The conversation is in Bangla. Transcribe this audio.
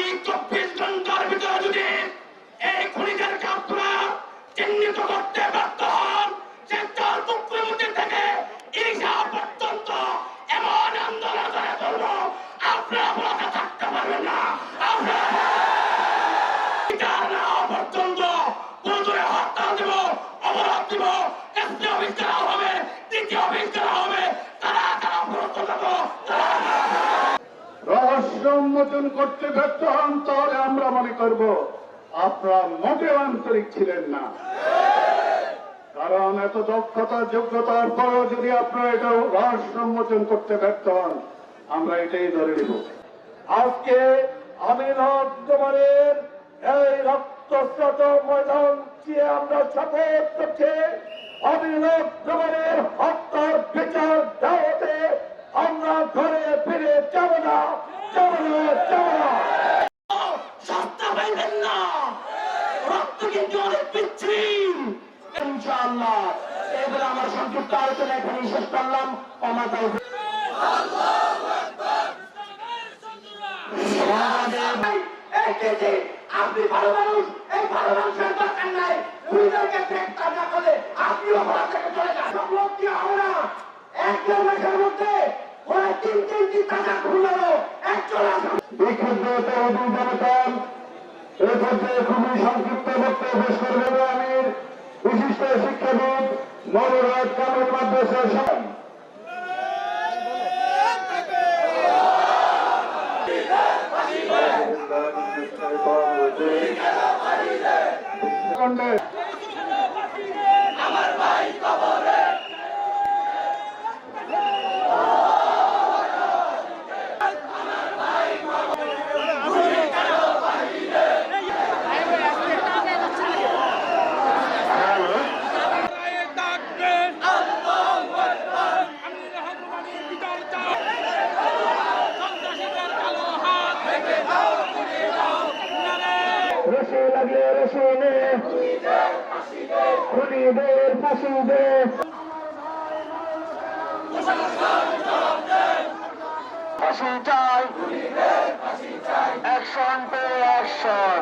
আগামী চব্বিশ ঘণ্টার ভিতরে যদি এই খুনিদের কাপড়া চিহ্নিত করতে ব্যর্থ হন, সে তার বুকের মধ্যে থেকে ঈশা পর্যন্ত এমন আন্দোলন করে করব আপনারা বলাতে থাকতে পারবেন না। আপনারা না পর্যন্ত উন্মোচন করতে ব্যর্থ হন, তাহলে আমরা মনে করব আপনারা মোটেও আন্তরিক ছিলেন না। কারণ এত দক্ষতা, যোগ্যতার পরও যদি আপনারা এটা রহস্য উন্মোচন করতে ব্যর্থ হন, আমরা এটাই ধরে নিব। আজকে আমির তোমাদের এই রক্তস্রোত ময়দান দিয়ে আমরা শপথ করছি আমির হত্যার বিচার দেওয়াতে আমরা ঘরে ফিরে যাব না যাব না সস্তা পাইবেন না রক্ত কিন্তু অনেক পিচ্ছি ইনশাআল্লাহ। এবার আমার সংক্ষিপ্ত আলোচনা এখানে শেষ করলাম। অমাতা আপনি ভালো মানুষ এই ভালো মানুষের দরকার নাই। দুইজনকে গ্রেফতার না করলে আপনিও ঘোড়া থেকে চলে যান। সব কি হবে না এক দেড় মাসের মধ্যে ওরা তিন তিনটি টাকা খুললো একজন বিক্ষুব্ধ তহবিল জনতা এ পর্যায়ে খুবই সংক্ষিপ্ত কামিল মাদ্রাসার সবাই রসে লাগলে রসুনে। খুনিদের ফাঁসি দে ফাঁসি চাই। Action pay action